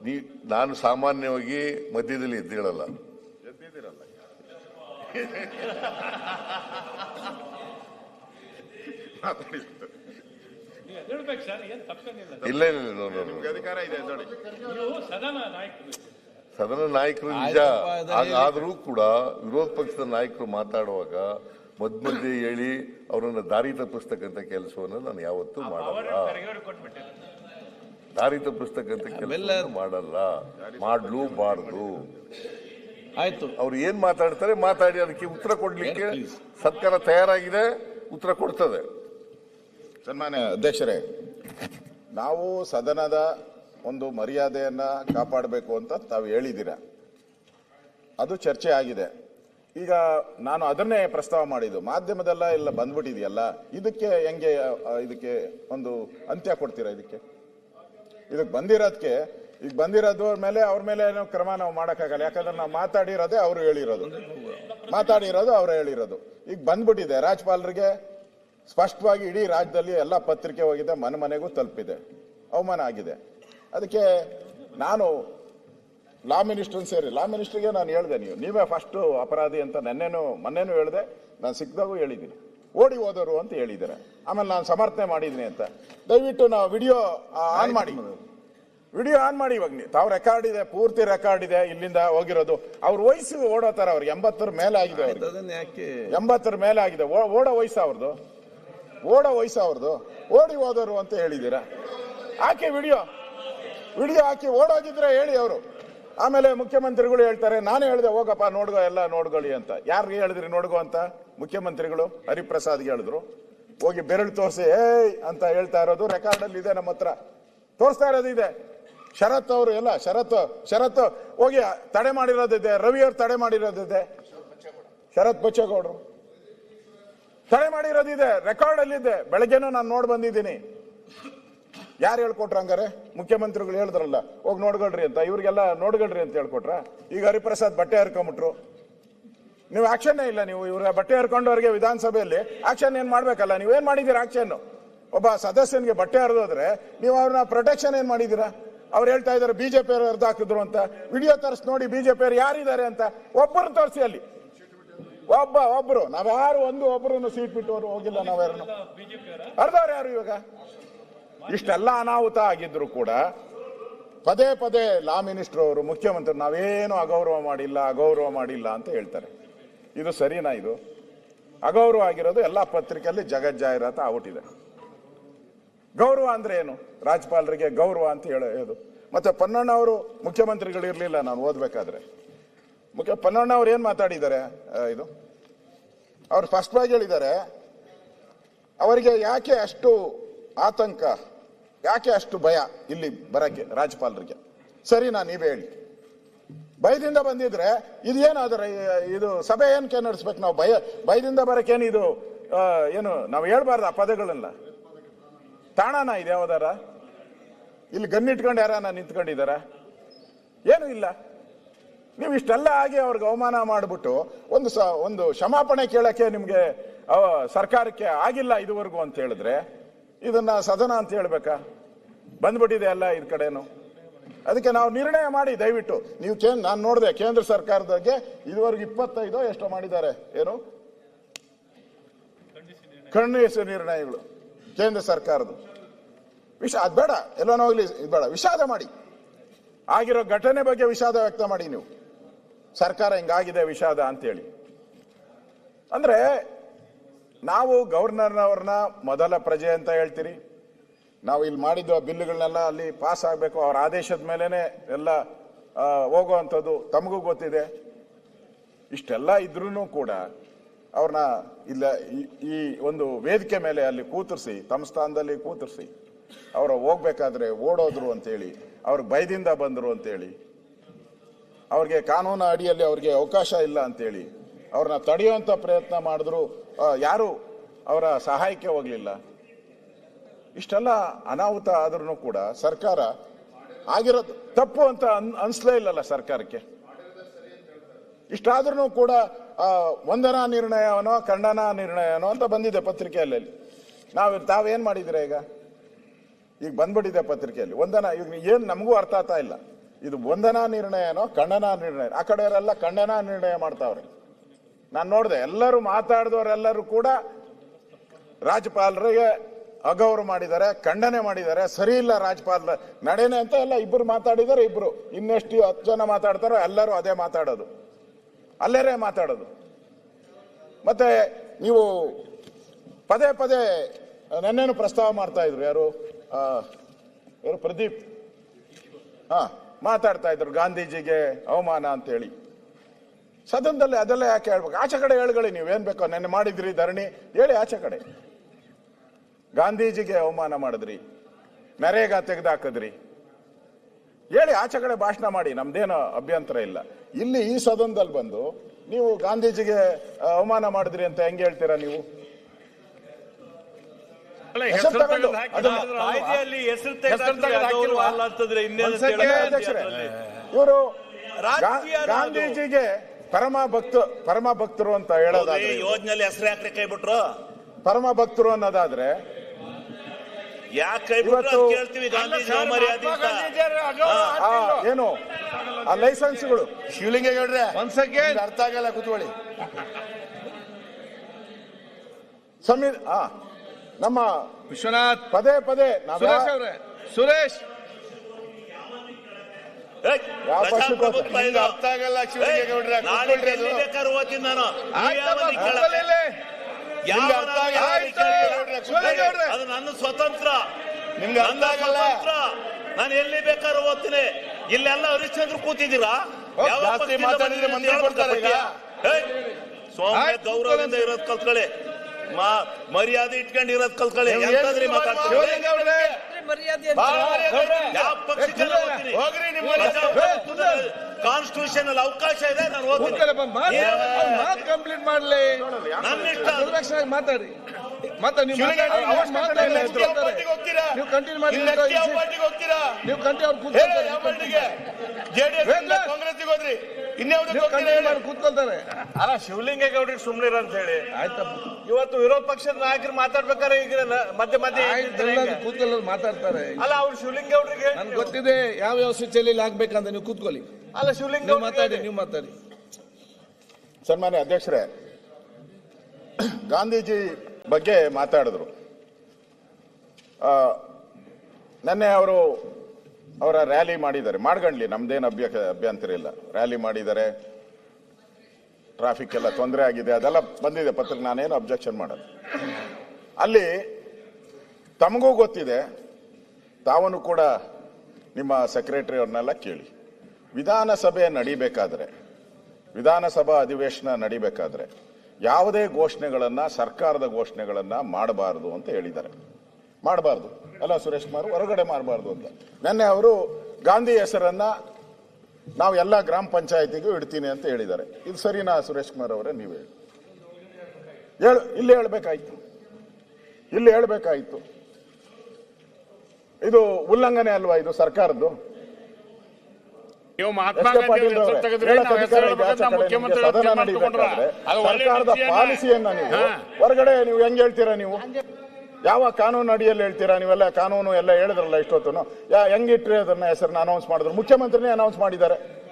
ನೀ ನಾನು ಸಾಮಾನ್ಯವಾಗಿ ಮಧ್ಯದಲ್ಲಿ ಎದ್ದೇಳಲ್ಲ. ಇಲ್ಲ. ಇಲ್ಲ. ಅಧಿಕಾರ ಇದೆ ನೋಡಿ. ನೀವು ಸದನ ನಾಯಕರು ಸದನ ನಾಯಕರು ನಿಜ. ಆದರೂ ಕೂಡ ವಿರೋಧ ಪಕ್ಷದ ನಾಯಕರು ಮಾತಾಡುವಾಗ ಮದ್ ಮಧ್ಯೆ ಹೇಳಿ ಅವರನ್ನು ದಾರಿ ತಪ್ಪಿಸ್ತಕ್ಕಂಥ ಕೆಲಸವನ್ನು ನಾನು ಯಾವತ್ತೂ ಮಾಡಲ್ಲ. ದಾರಿ ಅಂತ ಕೆಲಸ ಮಾಡಲ್ಲ. ಮಾಡ್ಲೂಬಾರ್ದು ಆಯ್ತು. ಅವ್ರು ಏನ್ ಮಾತಾಡ್ತಾರೆ ಮಾತಾಡಿ ಅದಕ್ಕೆ ಉತ್ತರ ಕೊಡ್ಲಿಕ್ಕೆ. ಸರ್ಕಾರ ತಯಾರಾಗಿದೆ ಉತ್ತರ ಕೊಡ್ತದೆ. ಸನ್ಮಾನ್ಯ ಅಧ್ಯಕ್ಷರೇ ನಾವು ಸದನದ ಒಂದು ಮರ್ಯಾದೆಯನ್ನ ಕಾಪಾಡಬೇಕು ಅಂತ ತಾವು ಹೇಳಿದ್ದೀರ? ಅದು ಚರ್ಚೆ ಆಗಿದೆ. ಈಗ ನಾನು ಅದನ್ನೇ ಪ್ರಸ್ತಾವ ಮಾಡಿದ್ದು. ಮಾಧ್ಯಮದೆಲ್ಲ ಎಲ್ಲ ಬಂದ್ಬಿಟ್ಟಿದೆಯಲ್ಲ. ಇದಕ್ಕೆ ಹೆಂಗೆ ಇದಕ್ಕೆ ಒಂದು ಅಂತ್ಯ ಕೊಡ್ತೀರಾ ಇದಕ್ಕೆ? ಇದಕ್ಕೆ ಬಂದಿರೋದಕ್ಕೆ ಈಗ ಬಂದಿರೋದು ಮೇಲೆ, ಅವ್ರ ಮೇಲೆ ಏನೋ ಕ್ರಮ ನಾವು ಮಾಡೋಕ್ಕಾಗಲ್ಲ. ಯಾಕಂದ್ರೆ ನಾವು ಮಾತಾಡಿರೋದೇ ಅವರು ಹೇಳಿರೋದು. ಮಾತಾಡಿರೋದು ಅವ್ರು ಹೇಳಿರೋದು. ಈಗ ಬಂದ್ಬಿಟ್ಟಿದೆ, ರಾಜ್ಪಾಲರಿಗೆ ಸ್ಪಷ್ಟವಾಗಿ ಇಡೀ ರಾಜ್ಯದಲ್ಲಿ ಎಲ್ಲ ಪತ್ರಿಕೆ ಹೋಗಿದೆ, ಮನೆ ಮನೆಗೂ ತಲುಪಿದೆ. ಅವಮಾನ ಆಗಿದೆ. ಅದಕ್ಕೆ ನಾನು ಲಾ ಮಿನಿಸ್ಟರ್ ಸೇರಿ, ಲಾ ಮಿನಿಸ್ಟರ್ಗೆ ನಾನು ಹೇಳಿದೆ, ನೀವು, ನೀವೇ ಫಸ್ಟು ಅಪರಾಧಿ ಅಂತ ನೆನ್ನೆನೂ, ಮೊನ್ನೆನೂ ಹೇಳಿದೆ, ನಾನು ಸಿಕ್ಕದಾಗೂ ಹೇಳಿದ್ದೀನಿ. ಓಡಿ ಹೋದರು ಅಂತ ಹೇಳಿದ್ದಾರೆ. ಆಮೇಲೆ ನಾನು ಸಮರ್ಥನೆ ಮಾಡಿದ್ದೀನಿ ಅಂತ. ದಯವಿಟ್ಟು ನಾವು ವಿಡಿಯೋ ಆನ್ ಮಾಡಿ. ವಿಡಿಯೋ ಆನ್ ಮಾಡಿ ಇವಾಗ ನೀವು. ತಾವು ರೆಕಾರ್ಡ್ ಇದೆ ಪೂರ್ತಿ ರೆಕಾರ್ಡ್ ಇದೆ ಇಲ್ಲಿಂದ ಹೋಗಿರೋದು. ಅವ್ರ ವಯಸ್ಸು ಓಡೋತಾರ ಅವ್ರಿಗೆ. ಎಂಬತ್ತರ ಮೇಲೆ ಆಗಿದೆ ಅವ್ರಿಗೆ. ಎಂಬತ್ತರ ಮೇಲೆ ಆಗಿದೆ. ಓಡೋ ವಯಸ್ಸು ಅವ್ರದ್ದು ಓಡೋ ವಯಸ್ಸು ಅವ್ರದ್ದು ಓಡಿ ಹೋದರು ಅಂತ ಹೇಳಿದ್ದೀರಾ? ಹಾಕಿ ವಿಡಿಯೋ. ವಿಡಿಯೋ ಹಾಕಿ. ಓಡೋಗಿದ್ರೆ ಹೇಳಿ ಅವರು. ಆಮೇಲೆ ಮುಖ್ಯಮಂತ್ರಿಗಳು ಹೇಳ್ತಾರೆ ನಾನು ಹೇಳಿದೆ ಹೋಗಪ್ಪ ನೋಡ್ಗೋ ಎಲ್ಲ ನೋಡ್ಕೊಳ್ಳಿ ಅಂತ. ಯಾರಿಗೆ ಹೇಳಿದ್ರಿ ನೋಡ್ಗೋ ಅಂತ? ಮುಖ್ಯಮಂತ್ರಿಗಳು ಹರಿಪ್ರಸಾದ್ಗೆ ಹೇಳಿದ್ರು, ಹೋಗಿ ಬೆರಳು ತೋರಿಸಿ, ಏಯ್! ಅಂತ ಹೇಳ್ತಾ ಇರೋದು ರೆಕಾರ್ಡ್ ಅಲ್ಲಿ ಇದೆ ನಮ್ಮ ಹತ್ರ. ತೋರಿಸ್ತಾ ಇರೋದು ಇದೆ. ಶರತ್ ಅವರು ಎಲ್ಲ, ಶರತ್ ಶರತ್ ಹೋಗಿ ತಡೆ ಮಾಡಿರೋದಿದೆ ರವಿ ಅವ್ರು ತಡೆ ಮಾಡಿರೋದಿದೆ ಶರತ್ ಬಚ್ಚೇಗೌಡರು. ತಡೆ ಮಾಡಿರೋದಿದೆ ರೆಕಾರ್ಡ್ ಅಲ್ಲಿದೆ ಬೆಳಗ್ಗೆನೂ ನಾನು ನೋಡಿ ಬಂದಿದ್ದೀನಿ. ಯಾರು ಹೇಳ್ಕೊಟ್ರ ಹಂಗಾರೆ? ಮುಖ್ಯಮಂತ್ರಿಗಳು ಹೇಳಿದ್ರಲ್ಲ, ಹೋಗಿ ನೋಡ್ಕೊಳ್ರಿ ಅಂತ. ಇವ್ರಿಗೆಲ್ಲ ನೋಡ್ಕೊಳ್ರಿ ಅಂತ ಹೇಳ್ಕೊಟ್ರ? ಈಗ ಹರಿಪ್ರಸಾದ್ ಬಟ್ಟೆ ಹರ್ಕೊಂಬಿಟ್ರು. ನೀವು ಆಕ್ಷನ್ ಇಲ್ಲ ನೀವು ಇವರ ಬಟ್ಟೆ ಹರ್ಕೊಂಡವ್ರಿಗೆ ವಿಧಾನಸಭೆಯಲ್ಲಿ ಆಕ್ಷನ್ ಏನ್ ಮಾಡ್ಬೇಕಲ್ಲ? ನೀವೇನ್ ಮಾಡಿದ್ದೀರ ಆಕ್ಷನ್ ಒಬ್ಬ ಸದಸ್ಯನಿಗೆ ಬಟ್ಟೆ ಹರಿದೋದ್ರೆ ನೀವು ಅವ್ರನ್ನ ಪ್ರೊಟೆಕ್ಷನ್ ಏನ್ ಮಾಡಿದೀರ ಅವ್ರು ಹೇಳ್ತಾ ಇದಾರೆ ಬಿಜೆಪಿ ಅವರು ಅರ್ಧ ಹಾಕಿದ್ರು ಅಂತ. ವಿಡಿಯೋ ತರಿಸಿ ನೋಡಿ ಬಿಜೆಪಿ ಅವ್ರು ಯಾರಿದ್ದಾರೆ ಅಂತ. ಒಬ್ಬರು ತೋರಿಸಿ ಅಲ್ಲಿ. ಒಬ್ಬ, ಒಬ್ರು. ನಾವ್ಯಾರು ಒಂದು ಒಬ್ಬರನ್ನು ಸೀಟ್ ಬಿಟ್ಟವರು ಹೋಗಿಲ್ಲ ನಾವ್ಯಾರನ್ನು ಅರ್ಧವ್ರು ಯಾರು ಇವಾಗ? ಇಷ್ಟೆಲ್ಲ ಅನಾಹುತ ಆಗಿದ್ರು ಕೂಡ ಪದೇ ಪದೇ ಲಾ ಮಿನಿಸ್ಟರ್ ಅವರು, ಮುಖ್ಯಮಂತ್ರಿ, ನಾವೇನು ಅಗೌರವ ಮಾಡಿಲ್ಲ ಅಗೌರವ ಮಾಡಿಲ್ಲ ಅಂತ ಹೇಳ್ತಾರೆ. ಇದು ಸರಿನಾ ಇದು? ಅಗೌರವ ಆಗಿರೋದು ಎಲ್ಲ ಪತ್ರಿಕೆಯಲ್ಲಿ ಜಗಜ್ಜಾಹಿರಾತ ಆಗ್ಬಿಟ್ಟಿದೆ ಗೌರವ ಅಂದ್ರೆ ಏನು? ರಾಜ್ಯಪಾಲರಿಗೆ ಗೌರವ ಅಂತ ಹೇಳೋದು ಮತ್ತೆ ಪನ್ನಣ್ಣ ಅವರು ಮುಖ್ಯಮಂತ್ರಿಗಳು ಇರಲಿಲ್ಲ, ನಾನು ಓದ್ಬೇಕಾದ್ರೆ. ಮುಖ್ಯ, ಪನ್ನಣ್ಣ ಅವ್ರು ಏನ್ ಮಾತಾಡಿದ್ದಾರೆ ಇದು? ಅವ್ರು ಆಗಿ ಹೇಳಿದ್ದಾರೆ, ಅವರಿಗೆ ಯಾಕೆ ಅಷ್ಟು ಆತಂಕ, ಯಾಕೆ ಅಷ್ಟು ಭಯ ಇಲ್ಲಿ ಬರಕ್ಕೆ ರಾಜ್ಯಪಾಲರಿಗೆ ಸರಿನಾ, ನೀವೇ ಹೇಳಿ. ಭಯದಿಂದ ಬಂದಿದ್ರೆ ಇದೇನಾದ್ರೆ ಇದು ಸಭೆ ಏನಕ್ಕೆ ನಡೆಸ್ಬೇಕು ನಾವು? ಭಯ, ಭಯದಿಂದ ಬರೋಕ್ಕೇನು ಇದು ಏನು, ನಾವು ಹೇಳ್ಬಾರ್ದು ಆ ಪದಗಳನ್ನ? ತಾಣನ ಇದೆ ಯಾವ್ದಾರ? ಇಲ್ಲಿ ಗನ್ನಿಟ್ಕೊಂಡು ಯಾರನ್ನ ನಿಂತ್ಕೊಂಡಿದಾರ ಏನು ಇಲ್ಲ. ನೀವು ಇಷ್ಟೆಲ್ಲ ಆಗಿ ಅವ್ರಿಗೆ ಅವಮಾನ ಮಾಡಿಬಿಟ್ಟು ಒಂದು ಸ, ಒಂದು ಕ್ಷಮಾಪಣೆ ಕೇಳಕ್ಕೆ ನಿಮ್ಗೆ ಸರ್ಕಾರಕ್ಕೆ ಆಗಿಲ್ಲ ಇದುವರೆಗೂ ಅಂತ ಹೇಳಿದ್ರೆ ಇದನ್ನ ಸದನ ಅಂತ ಹೇಳ್ಬೇಕಾ? ಬಂದ್ಬಿಟ್ಟಿದೆ ಅಲ್ಲ ಇದ್ ಕಡೆನು? ಅದಕ್ಕೆ ನಾವು ನಿರ್ಣಯ ಮಾಡಿ, ದಯವಿಟ್ಟು. ನೀವು ಕೇಂದ್ರ ನಾನು ನೋಡಿದೆ, ಕೇಂದ್ರ ಸರ್ಕಾರದಾಗೆ ಇದುವರೆಗೂ ಇಪ್ಪತ್ತೈದು ಎಷ್ಟೋ ಮಾಡಿದ್ದಾರೆ. ಏನು? ಕಣ್ಣು ನಿರ್ಣಯಗಳು, ಕೇಂದ್ರ ಸರ್ಕಾರದ ವಿಷ, ಅದ್ ಬೇಡ, ಎಲ್ಲನೋ ಹೋಗ್ಲಿ, ಇದ್ ಬೇಡ. ವಿಷಾದ ಮಾಡಿ. ಆಗಿರೋ ಘಟನೆ ಬಗ್ಗೆ ವಿಷಾದ ವ್ಯಕ್ತ ಮಾಡಿ ನೀವು. ಸರ್ಕಾರ ಹಿಂಗಾಗಿದೆ ವಿಷಾದ ಅಂತೇಳಿ. ಅಂದ್ರೆ, ನಾವು ಗವರ್ನರ್ನವ್ರನ್ನ ಮೊದಲ ಪ್ರಜೆ ಅಂತ ಹೇಳ್ತೀರಿ. ನಾವು ಇಲ್ಲಿ ಮಾಡಿದ್ದು ಬಿಲ್ಗಳನ್ನೆಲ್ಲ ಅಲ್ಲಿ ಪಾಸ್ ಆಗಬೇಕು. ಅವ್ರ ಆದೇಶದ ಮೇಲೇ ಎಲ್ಲ ಹೋಗುವಂಥದ್ದು ತಮಗೂ ಗೊತ್ತಿದೆ. ಇಷ್ಟೆಲ್ಲ ಇದ್ರೂ ಕೂಡ ಅವ್ರನ್ನ ಇಲ್ಲ, ಈ- ಒಂದು ವೇದಿಕೆ ಮೇಲೆ ಅಲ್ಲಿ ಕೂತರಿಸಿ, ತಮ್ಮ ಸ್ಥಾನದಲ್ಲಿ ಕೂತರಿಸಿ, ಅವರು ಹೋಗ್ಬೇಕಾದ್ರೆ ಓಡೋದ್ರು ಅಂತೇಳಿ ಅವ್ರಿಗೆ ಭಯದಿಂದ ಬಂದರು ಅಂತೇಳಿ, ಅವ್ರಿಗೆ ಕಾನೂನು ಅಡಿಯಲ್ಲಿ ಅವ್ರಿಗೆ ಅವಕಾಶ ಇಲ್ಲ ಅಂತೇಳಿ, ಅವ್ರನ್ನ ತಡೆಯುವಂಥ ಪ್ರಯತ್ನ ಮಾಡಿದ್ರು ಯಾರು ಅವರ ಸಹಾಯಕ್ಕೆ ಹೋಗ್ಲಿಲ್ಲ. ಇಷ್ಟೆಲ್ಲ ಅನಾಹುತ ಆದ್ರೂ ಕೂಡ ಸರ್ಕಾರ ಆಗಿರೋದು ತಪ್ಪು ಅಂತ ಅನ್- ಅನಿಸ್ಲೇ ಇಲ್ಲಲ್ಲ ಸರ್ಕಾರಕ್ಕೆ. ಇಷ್ಟಾದ್ರೂ ಕೂಡ ವಂದನಾ ನಿರ್ಣಯವನೋ ಖಂಡನಾ ನಿರ್ಣಯನೋ ಅಂತ ಬಂದಿದೆ ಪತ್ರಿಕೆಯಲ್ಲಿ ನಾವು ತಾವೇನ್ ಮಾಡಿದ್ರೆ ಈಗ? ಈಗ ಬಂದ್ಬಿಟ್ಟಿದೆ ಪತ್ರಿಕೆಯಲ್ಲಿ. ವಂದನ, ಈಗ ಏನು ನಮಗೂ ಅರ್ಥ ಆಗ್ತಾ ಇಲ್ಲ. ಇದು ವಂದನಾ ನಿರ್ಣಯನೋ, ಖಂಡನಾ ನಿರ್ಣಯ, ಆ ಕಡೆಯವರೆಲ್ಲ ಖಂಡನಾ ನಿರ್ಣಯ ಮಾಡ್ತಾವ್ರೆ. ನಾನು ನೋಡಿದೆ ಎಲ್ಲರೂ ಮಾತಾಡಿದವರೆಲ್ಲರೂ ಕೂಡ ರಾಜ್ಯಪಾಲರಿಗೆ ಅಗೌರವ ಮಾಡಿದ್ದಾರೆ, ಖಂಡನೆ ಮಾಡಿದ್ದಾರೆ, ಸರಿ ಇಲ್ಲ ರಾಜ್ಯಪಾಲ ನಡೆನೆ ಅಂತ ಎಲ್ಲ ಇಬ್ಬರು ಮಾತಾಡಿದ್ದಾರೆ ಇಬ್ಬರು ಇನ್ನೆಷ್ಟು ಹತ್ತು ಜನ ಮಾತಾಡ್ತಾರೋ ಎಲ್ಲರೂ ಅದೇ ಮಾತಾಡೋದು. ಅಲ್ಲೇರೇ ಮಾತಾಡೋದು. ಮತ್ತೆ ನೀವು ಪದೇ ಪದೇ ನೆನ್ನೆನು ಪ್ರಸ್ತಾವ ಮಾಡ್ತಾ ಇದ್ರು ಯಾರು? ಯಾರು ಪ್ರದೀಪ್? ಹಾ, ಮಾತಾಡ್ತಾ ಇದ್ರು ಗಾಂಧೀಜಿಗೆ ಅವಮಾನ ಅಂತ ಹೇಳಿ ಸದನದಲ್ಲಿ ಅದೆಲ್ಲ ಯಾಕೆ ಹೇಳ್ಬೇಕು? ಆಚೆ ಕಡೆ ಹೇಳ್ಕೊಳ್ಳಿ ನೀವೇನ್ ಬೇಕೋ, ನೆನ್ನೆ ಮಾಡಿದ್ರಿ ಧರಣಿ, ಹೇಳಿ ಆಚೆ ಕಡೆ. ಗಾಂಧೀಜಿಗೆ ಅವಮಾನ ಮಾಡಿದ್ರಿ ನರೇಗಾ ತೆಗೆದಾಕಿದ್ರಿ. ಹೇಳಿ ಆಚೆ ಕಡೆ ಭಾಷಣ ಮಾಡಿ ನಮ್ದೇನು ಅಭ್ಯಂತರ ಇಲ್ಲ. ಇಲ್ಲಿ ಈ ಸದನದಲ್ಲಿ ಬಂದು ನೀವು ಗಾಂಧೀಜಿಗೆ ಅವಮಾನ ಮಾಡಿದ್ರಿ ಅಂತ ಹೆಂಗೆ ಹೇಳ್ತೀರಾ ನೀವು? ಇವರು ರಾಜಕೀಯ ಗಾಂಧೀಜಿಗೆ ಪರಮ ಭಕ್ತ ಪರಮ ಭಕ್ತರು ಅಂತ ಹೇಳೋದಾದ್ರೆ ಯೋಜನೆ ಹೆಸರು ಯಾಕ್ರೆ ಕೈ ಬಿಟ್ರು ಪರಮ ಭಕ್ತರು ಅನ್ನೋದಾದ್ರೆ ಯಾಕೆ ಕೇಳ್ತೀವಿ ಗಾಂಧೀಜಿ ಮರ್ಯಾದೆ ಆ ಏನು? ಆ ಲೈಸೆನ್ಸ್ಗಳು. ಶಿವಲಿಂಗೇಗೌಡ್ರೆ ಒಂದ್ ಸೆಕೆಂಡ್. ಅರ್ಥ ಆಗಲ್ಲ ಕುತ್ಕೊಳ್ಳಿ. ಸಮೀರ್ ಆ ನಮ್ಮ ವಿಶ್ವನಾಥ್. ಪದೇ ಪದೇ ಸುರೇಶ್ ಅವ್ರೆ. ಸುರೇಶ್. ಅರ್ಥ ಆಗಲ್ಲ ಶಿವಲಿಂಗೇಗೌಡ್ರೆ ನಾನು. ಯಾವ. ಅದು ನನ್ನ ಸ್ವತಂತ್ರ. ನಿಮ್ಗೆ ಅರ್ಥ ನನ್ನ ಆಗಲ್ಲ. ಸ್ವತಂತ್ರ. ನಾನು ಎಲ್ಲಿ ಬೇಕಾದ್ರೂ ಓದ್ತೀನಿ. ಇಲ್ಲೆಲ್ಲ ಹರಿಶ್ಚಂದ್ರ ಕೂತಿದ್ದೀರಾ? ಸೌಮ್ಯ ಆಯ್ತು, ಗೌರವದಿಂದ. ಇರೋದ್ ಕಲ್ತ್ಕೊಳ್ಳಿ. ಮಾ- ಮರ್ಯಾದೆ ಇಟ್ಕೊಂಡು ಇರೋದ್ ಕಲ್ತ್ಕೊಳ್ಳಿ. ಎಂತದ್ರಿ. ಯಾವ ಓದ್ತೀನಿ ಹೋಗ್ರಿ. ನಿಮ್ಮ ಕಾನ್ಸ್ಟಿಟ್ಯೂಷನ್ ಅಲ್ಲಿ ಅವಕಾಶ ಇದೆ ನಾನು ಮಾತು ಕಂಪ್ಲೀಟ್ ಮಾಡ್ಲಿ. ನನ್ನ ಮಾತಾಡಿ. ಮತ್ತೆ ನೀವು? ನೀವು ಕಂಟಿನ್ಯೂ ಮಾಡಿ ನೀವು ಕಂಟಿನ್ಯೂ ಅವ್ರು ಜೆಡಿಎಸ್ ವೇದ. ಕಾಂಗ್ರೆಸ್ಗೆ ಹೋದ್ರಿ. ಮಾಡಿ ಕೂತ್ಕೊಳ್ತಾರೆ. ಅಲ್ಲ ಶಿವಲಿಂಗೇಗೌಡರಿಗೆ ಸುಮ್ನಿರ ಅಂತ ಹೇಳಿ. ಆಯ್ತಪ್ಪ. ಇವತ್ತು ವಿರೋಧ ಪಕ್ಷದ ನಾಯಕರು ಮಾತಾಡ್ಬೇಕಾದ್ರೆ ಈಗ ಮಧ್ಯ ಮಧ್ಯೆ. ಕೂತ್ಕೊಳ್ಳೋರು ಮಾತಾಡ್ತಾರೆ. ಅಲ್ಲ ಅವ್ರು ಶಿವಲಿಂಗೇಗೌಡರಿಗೆ ನನ್ಗೆ ಗೊತ್ತಿದೆ ಯಾವ ಯಾವ ಸ್ವಿಚಲ್ಲಿ ಆಗ್ಬೇಕಂತ ನೀವು ಕೂತ್ಕೊಳ್ಳಿ. ಅಲ್ಲ ಶಿವಲಿಂಗ ಮಾತಾಡಿ ನೀವು ಮಾತಾಡಿ. ಸನ್ಮಾನ್ಯ ಅಧ್ಯಕ್ಷರೇ ಗಾಂಧೀಜಿ ಬಗ್ಗೆ ಮಾತಾಡಿದ್ರು. ಆ, ನೆನ್ನೆ ಅವರು ಅವರ ರ್ಯಾಲಿ ಮಾಡಿದ್ದಾರೆ. ಮಾಡ್ಗಣ್ಲಿ, ನಮ್ದೇನು ಅಭ್ಯ ಅಭ್ಯಂತರ ಇಲ್ಲ. ರ್ಯಾಲಿ ಮಾಡಿದ್ದಾರೆ. ಟ್ರಾಫಿಕ್ ಎಲ್ಲ ತೊಂದರೆ ಆಗಿದೆ. ಅದೆಲ್ಲ ಬಂದಿದೆ. ಪತ್ರಕ್ಕೆ ನಾನೇನು ಅಬ್ಜೆಕ್ಷನ್ ಮಾಡೋದು. ಅಲ್ಲಿ ತಮಗೂ ಗೊತ್ತಿದೆ. ತಾವನು ಕೂಡ ನಿಮ್ಮ ಸೆಕ್ರೆಟರಿ ಅವ್ರನ್ನೆಲ್ಲ ಕೇಳಿ. ವಿಧಾನಸಭೆ ನಡಿಬೇಕಾದ್ರೆ, ವಿಧಾನಸಭಾ ಅಧಿವೇಶನ ನಡಿಬೇಕಾದ್ರೆ ಯಾವುದೇ ಘೋಷಣೆಗಳನ್ನ, ಸರ್ಕಾರದ ಘೋಷಣೆಗಳನ್ನ ಮಾಡಬಾರದು ಅಂತ ಹೇಳಿದ್ದಾರೆ. ಮಾಡಬಾರ್ದು. ಅಲ್ಲ ಸುರೇಶ್ ಕುಮಾರ್ ಹೊರಗಡೆ ಮಾಡಬಾರ್ದು ಅಂತ. ನಿನ್ನೆ ಅವರು ಗಾಂಧಿ ಹೆಸರನ್ನ ನಾವು ಎಲ್ಲ ಗ್ರಾಮ ಪಂಚಾಯತಿಗೂ ಇಡ್ತೀನಿ ಅಂತ ಹೇಳಿದ್ದಾರೆ. ಇದು ಸರಿನಾ ಸುರೇಶ್ ಕುಮಾರ್ ಅವರೇ? ನೀವು ಹೇಳಿ. ಹೇಳು ಇಲ್ಲಿ ಹೇಳ್ಬೇಕಾಯ್ತು. ಇಲ್ಲಿ ಹೇಳಬೇಕಾಯಿತು. ಇದು ಉಲ್ಲಂಘನೆ ಅಲ್ವಾ ಇದು ಸರ್ಕಾರದ್ದು? ಸರ್ಕಾರದ ಪಾಲಿಸಿಯನ್ನ ನೀವು ಹೊರಗಡೆ ನೀವು ಹೆಂಗ್ ಹೇಳ್ತೀರಾ ನೀವು? ಯಾವ ಕಾನೂನು ಅಡಿಯಲ್ಲಿ ಹೇಳ್ತೀರಾ ನೀವೆಲ್ಲ? ಕಾನೂನು ಎಲ್ಲ ಹೇಳಿದ್ರಲ್ಲ ಇಷ್ಟೊತ್ತು ಯಾ ಹೆಂಗಿಟ್ರಿ ಅದನ್ನ ಹೆಸರನ್ನ ಅನೌನ್ಸ್ ಮಾಡಿದ್ರು? ಮುಖ್ಯಮಂತ್ರಿನೇ ಅನೌನ್ಸ್ ಮಾಡಿದ್ದಾರೆ.